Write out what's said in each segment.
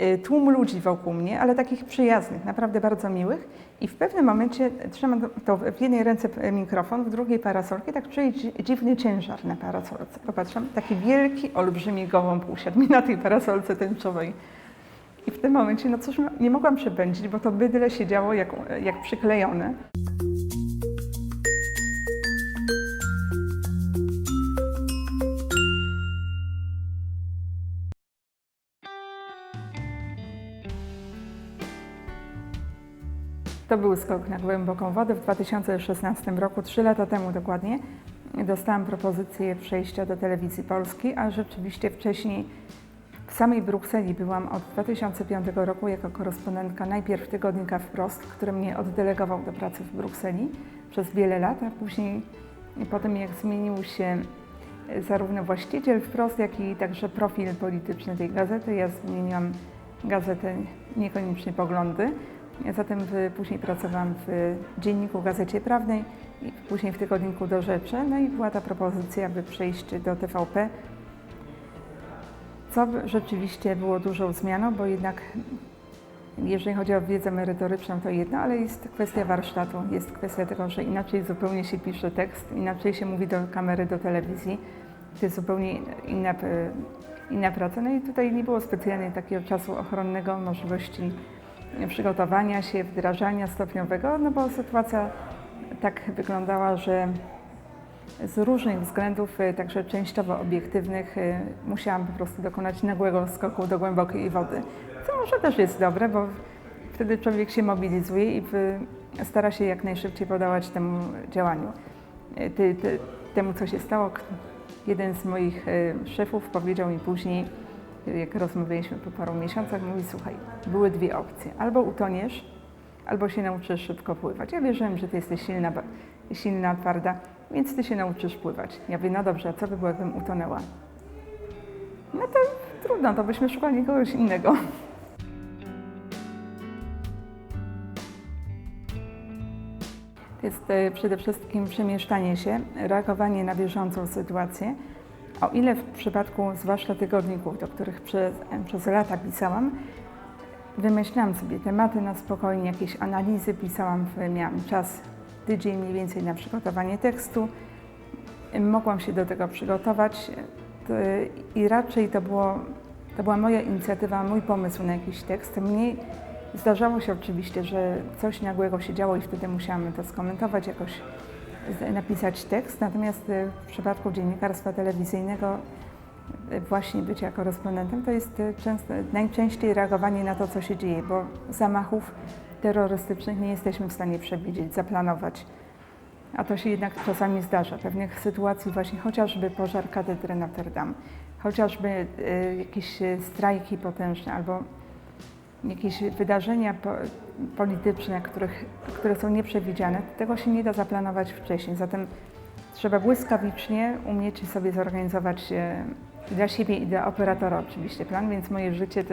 y, tłum ludzi wokół mnie, ale takich przyjaznych, naprawdę bardzo miłych. I w pewnym momencie trzymam to- w jednej ręce p- mikrofon, w drugiej parasolkę, tak czuję dzi- dziwny ciężar na parasolce. Popatrzam, taki wielki, olbrzymi gołąb usiadł mi na tej parasolce tęczowej. I w tym momencie, no cóż, no, nie mogłam przepędzić, bo to bydle siedziało jak, jak przyklejone. To był skok na głęboką wodę w 2016 roku, trzy lata temu dokładnie. Dostałam propozycję przejścia do telewizji polskiej, a rzeczywiście wcześniej w samej Brukseli byłam od 2005 roku jako korespondentka najpierw tygodnika Wprost, który mnie oddelegował do pracy w Brukseli przez wiele lat, a później potem jak zmienił się zarówno właściciel Wprost, jak i także profil polityczny tej gazety, ja zmieniłam gazetę niekoniecznie poglądy. Zatem w, później pracowałam w dzienniku Gazecie Prawnej i później w tygodniku Do Rzeczy. No i była ta propozycja, aby przejść do TVP, co rzeczywiście było dużą zmianą, bo jednak jeżeli chodzi o wiedzę merytoryczną, to jedno, ale jest kwestia warsztatu, jest kwestia tego, że inaczej zupełnie się pisze tekst, inaczej się mówi do kamery, do telewizji. To jest zupełnie inna, e, inna praca. No i tutaj nie było specjalnie takiego czasu ochronnego, możliwości przygotowania się, wdrażania stopniowego, no bo sytuacja tak wyglądała, że z różnych względów, e, także częściowo obiektywnych, e, musiałam po prostu dokonać nagłego skoku do głębokiej wody. Co może też jest dobre, bo wtedy człowiek się mobilizuje i stara się jak najszybciej podawać temu działaniu. Ty, temu, co się stało, jeden z moich szefów powiedział mi później, jak rozmawialiśmy po paru miesiącach, mówi, słuchaj, były dwie opcje. Albo utoniesz, albo się nauczysz szybko pływać. Ja wierzyłem, że ty jesteś silna, silna, twarda, więc ty się nauczysz pływać. Ja mówię, no dobrze, a co by było, jakbym utonęła? No to trudno, to byśmy szukali kogoś innego. To jest e, przede wszystkim przemieszczanie się, reagowanie na bieżącą sytuację. O ile w przypadku zwłaszcza tygodników, do których przez, przez lata pisałam, wymyślałam sobie tematy na spokojnie, jakieś analizy pisałam, miałam czas, tydzień mniej więcej na przygotowanie tekstu. Mogłam się do tego przygotować to, i raczej to, było, to była moja inicjatywa, mój pomysł na jakiś tekst. Mniej zdarzało się oczywiście, że coś nagłego się działo i wtedy musiałam to skomentować, jakoś napisać tekst. Natomiast e, w przypadku dziennikarstwa telewizyjnego e, właśnie bycia korespondentem to jest e, często, najczęściej reagowanie na to, co się dzieje, bo zamachów terrorystycznych nie jesteśmy w stanie przewidzieć, zaplanować. A to się jednak czasami zdarza. Pewnych sytuacji właśnie chociażby pożar katedry Notre Dame, chociażby jakieś strajki potężne albo jakieś wydarzenia po, polityczne, których, które są nieprzewidziane, tego się nie da zaplanować wcześniej. Zatem trzeba błyskawicznie umieć sobie zorganizować e, dla siebie i dla operatora oczywiście plan, więc moje życie,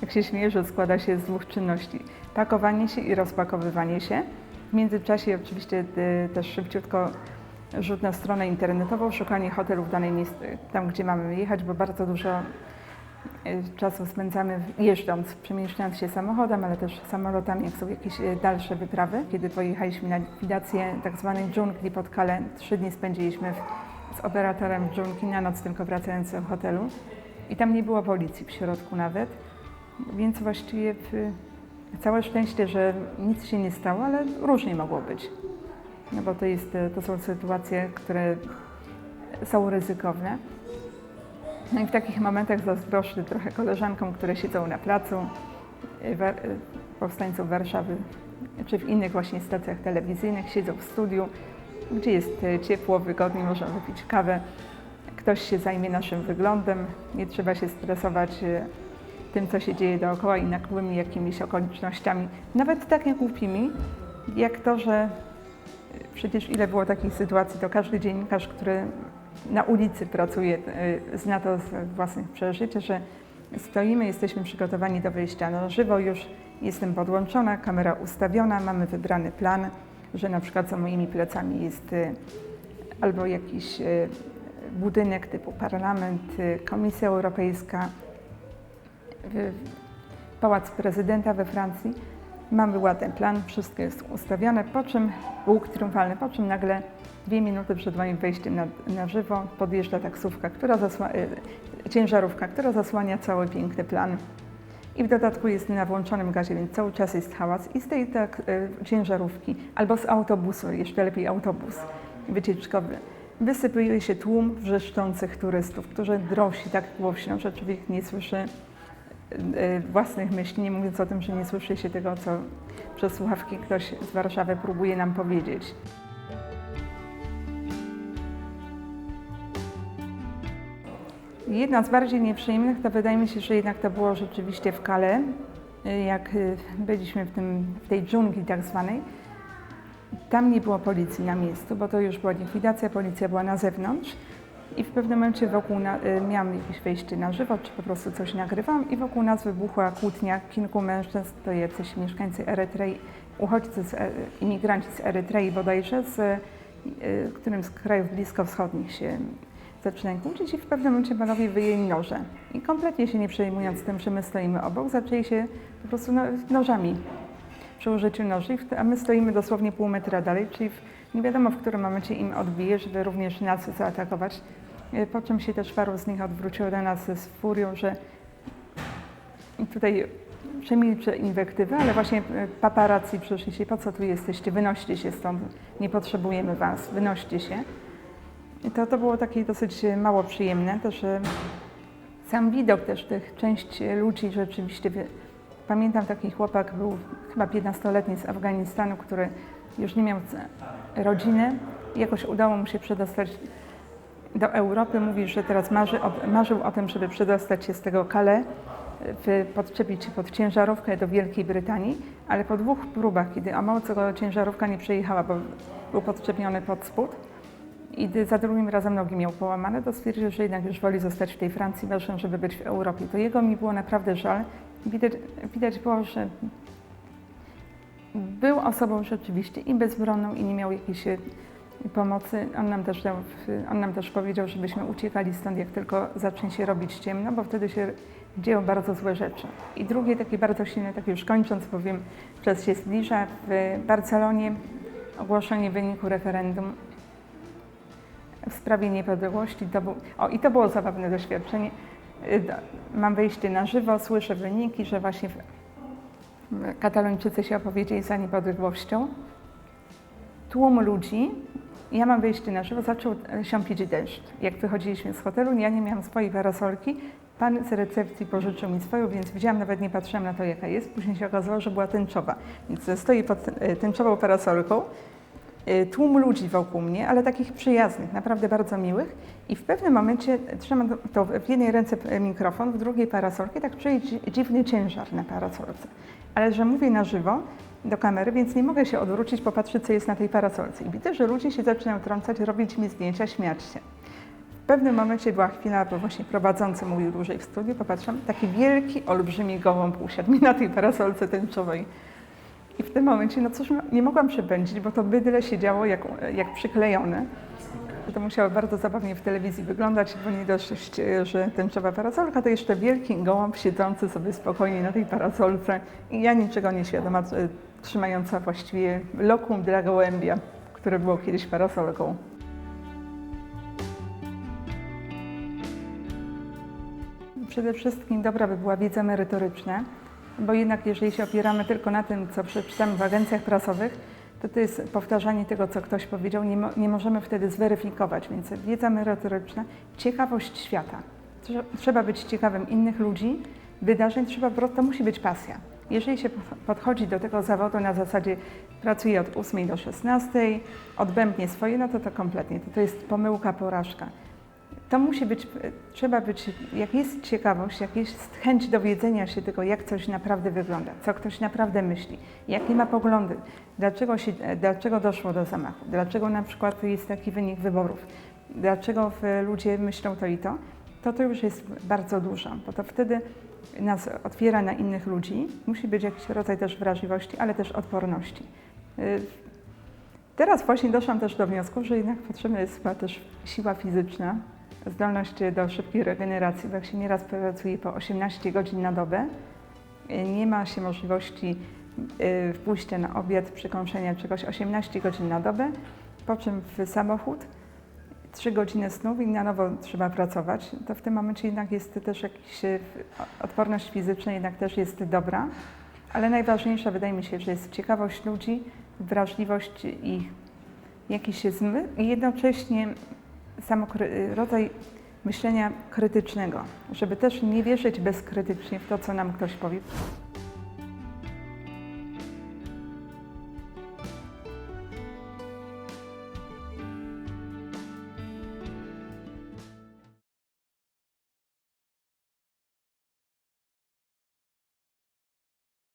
tak się śmieję, że składa się z dwóch czynności. Pakowanie się i rozpakowywanie się. W międzyczasie oczywiście e, też szybciutko rzut na stronę internetową, szukanie hotelu w danej miejscu, tam gdzie mamy jechać, bo bardzo dużo e, czasu spędzamy jeżdżąc, przemieszczając się samochodem, ale też samolotami, jak są jakieś e, dalsze wyprawy. Kiedy pojechaliśmy na likwidację tak zwanej dżungli pod Kale, trzy dni spędziliśmy w, z operatorem dżungli na noc, tylko wracając do hotelu. I tam nie było policji w środku nawet, więc właściwie w, całe szczęście, że nic się nie stało, ale różnie mogło być. No bo to, jest, e, to są sytuacje, które są ryzykowne. No i w takich momentach zazdroszczę trochę koleżankom, które siedzą na placu, wa- y, powstańców Warszawy, czy w innych właśnie stacjach telewizyjnych, siedzą w studiu, gdzie jest y, ciepło, wygodnie, można wypić kawę. Ktoś się zajmie naszym wyglądem, nie trzeba się stresować tym, co się dzieje dookoła i nagłymi jakimiś okolicznościami, nawet tak jak głupimi, jak to, że Przecież ile było takich sytuacji, to każdy dziennikarz, który na ulicy pracuje, y, zna to z własnych przeżyć, że stoimy, jesteśmy przygotowani do wyjścia na żywo, już jestem podłączona, kamera ustawiona, mamy wybrany plan, że na przykład za moimi plecami jest y, albo jakiś y, budynek typu parlament, Komisja Europejska, Pałac Prezydenta we Francji. Mamy ładny plan, wszystko jest ustawione, po czym łuk triumfalny, po czym nagle dwie minuty przed moim wejściem na, na żywo podjeżdża taksówka, która zasła, y, ciężarówka, która zasłania cały piękny plan. I w dodatku jest na włączonym gazie, więc cały czas jest hałas. I z tej tak, y, ciężarówki albo z autobusu, jeszcze lepiej autobus wycieczkowy, wysypuje się tłum wrzeszczących turystów, którzy drosi tak głośno, że człowiek nie słyszy y, własnych myśli, nie mówiąc o tym, że nie słyszy się tego, co przez słuchawki ktoś z Warszawy próbuje nam powiedzieć. Jedna z bardziej nieprzyjemnych to wydaje mi się, że jednak to było rzeczywiście w Kale, jak y, byliśmy w, tym, w tej dżungli tak zwanej. Tam nie było policji na miejscu, bo to już była likwidacja, policja była na zewnątrz i w pewnym momencie wokół na, y, miałam jakieś wejście na żywo, czy po prostu coś nagrywam i wokół nas wybuchła kłótnia kilku mężczyzn, to jacyś mieszkańcy Erytrei, uchodźcy, z, e- imigranci z Erytrei bodajże, z y, którym z krajów bliskowschodnich się zaczynają kłócić i w pewnym momencie panowie wyjęli noże. I kompletnie się nie przejmując tym, że my stoimy obok, zaczęli się po prostu no, nożami przy użyciu noży, a my stoimy dosłownie pół metra dalej, czyli w, nie wiadomo w którym momencie im odbije, żeby również nas zaatakować. E, Po czym się też paru z nich odwróciło do nas z furią, że tutaj przemilczę inwektywy, ale właśnie e, paparazzi przyszli się, po co tu jesteście, wynoście się stąd, nie potrzebujemy was, wynoście się. To, to było takie dosyć e, mało przyjemne, też e, sam widok też tych część ludzi rzeczywiście, pamiętam taki chłopak, był chyba 15-letni z Afganistanu, który już nie miał rodziny, jakoś udało mu się przedostać do Europy, mówi, że teraz marzy marzył o tym, żeby przedostać się z tego w- podczepić się pod ciężarówkę do Wielkiej Brytanii, ale po dwóch próbach, kiedy o mało co ciężarówka nie przejechała, bo był podczepiony pod spód i za drugim razem nogi miał połamane, to stwierdził, że jednak już woli zostać w tej Francji, ważne, żeby być w Europie. To jego mi było naprawdę żal. Widać, widać było, że był osobą rzeczywiście i bezbronną i nie miał jakiejś e, pomocy. On nam też, dał, on nam też powiedział, żebyśmy uciekali stąd, jak tylko zacznie się robić ciemno, bo wtedy się dzieją bardzo złe rzeczy. I drugie takie bardzo silne, tak już kończąc, powiem, czas się zbliża. W Barcelonie ogłoszenie wyniku referendum w sprawie niepodległości. To był, o, i to było zabawne doświadczenie. Y, Mam wejście na żywo, słyszę wyniki, że właśnie Katalończycy się opowiedzieli za niepodległością. Tłum ludzi, ja mam wejście na żywo, zaczął e, siąpić deszcz. Jak wychodziliśmy z hotelu, ja nie miałam swojej parasolki. Pan z recepcji pożyczył mi swoją, więc widziałam, nawet nie patrzyłam na to, jaka jest. Później się okazało, że była tęczowa. Więc stoję pod e, tęczową parasolką tłum ludzi wokół mnie, ale takich przyjaznych, naprawdę bardzo miłych. I w pewnym momencie trzymam to- w jednej ręce e, mikrofon, w drugiej parasolkę, tak czuję dzi- dziwny ciężar na parasolce. Ale że mówię na żywo do kamery, więc nie mogę się odwrócić, popatrzeć, co jest na tej parasolce. I widzę, że ludzie się zaczynają trącać, robić mi zdjęcia, śmiać się. W pewnym momencie była chwila, bo właśnie prowadzący mówił dłużej w studiu, popatrzyłam, taki wielki, olbrzymi gołąb usiadł mi na tej parasolce tęczowej. I w tym momencie, no cóż, no, nie mogłam przepędzić, bo to bydle siedziało jak, jak przyklejone. To musiało bardzo zabawnie w telewizji wyglądać, bo nie dość, że tęczowa parasolka, to jeszcze wielki gołąb siedzący sobie spokojnie na tej parasolce i ja niczego nie świadoma, e, trzymająca właściwie lokum dla gołębia, które było kiedyś parasolką. Przede wszystkim dobra by była wiedza merytoryczna, bo jednak jeżeli się opieramy tylko na tym, co przeczytamy w agencjach prasowych, to to jest powtarzanie tego, co ktoś powiedział, nie, mo- nie możemy wtedy zweryfikować, więc wiedza merytoryczna, ciekawość świata. Trze- Trzeba być ciekawym innych ludzi, wydarzeń, trzeba to musi być pasja. Jeżeli się po- podchodzi do tego zawodu na zasadzie pracuję od 8 do 16, odbębnie swoje, no to to kompletnie, to, to jest pomyłka, porażka. To musi być, trzeba być, jak jest ciekawość, jak jest chęć dowiedzenia się tego, jak coś naprawdę wygląda, co ktoś naprawdę myśli, jakie ma poglądy, dlaczego, się, dlaczego doszło do zamachu, dlaczego na przykład jest taki wynik wyborów, dlaczego ludzie myślą to i to, to to już jest bardzo dużo, bo to wtedy nas otwiera na innych ludzi. Musi być jakiś rodzaj też wrażliwości, ale też odporności. Y, Teraz właśnie doszłam też do wniosku, że jednak potrzebna jest chyba też siła fizyczna, zdolność do szybkiej regeneracji, bo jak się nieraz pracuje po 18 godzin na dobę, nie ma się możliwości y, pójścia na obiad, przekąszenia czegoś 18 godzin na dobę, po czym w samochód, 3 godziny snu i na nowo trzeba pracować, to w tym momencie jednak jest też jakiś, y, odporność fizyczna jednak też jest dobra, ale najważniejsza wydaje mi się, że jest ciekawość ludzi, wrażliwość ich, jakiś zmysł i jednocześnie samo rodzaj myślenia krytycznego, żeby też nie wierzyć bezkrytycznie w to, co nam ktoś powie.